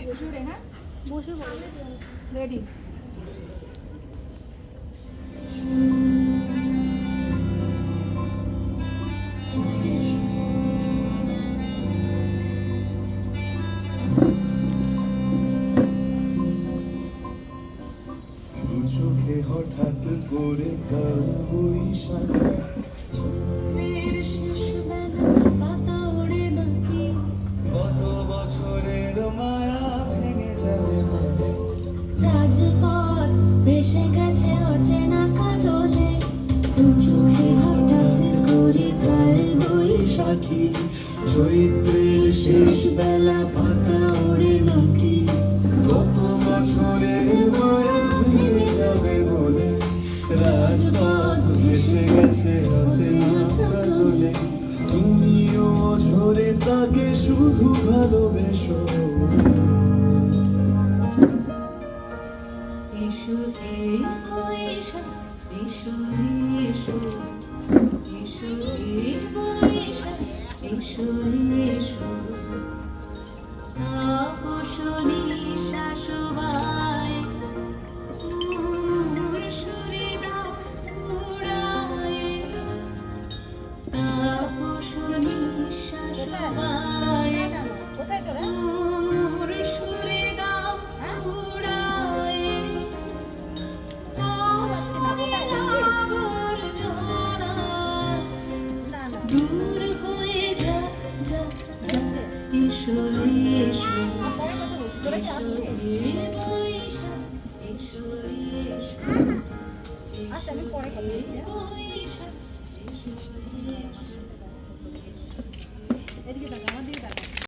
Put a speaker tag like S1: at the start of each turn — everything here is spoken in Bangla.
S1: বসে রে হ্যাঁ?
S2: বসে
S1: রেডি
S3: চোখে হঠাৎ করে কাল বৈশাখ। শেষ বেলা পাতা ওড়ে নাকি কত বছরের মায়া যাবে বলে রাজপথ ভেসে গেছে অচেনা কাজলে তুমিও ঝরে তাকে শুধু ভালোবেসো
S2: এসো এসো এসো এসো এসো এসো
S1: আচ্ছা আমি পরে কথা বলছি?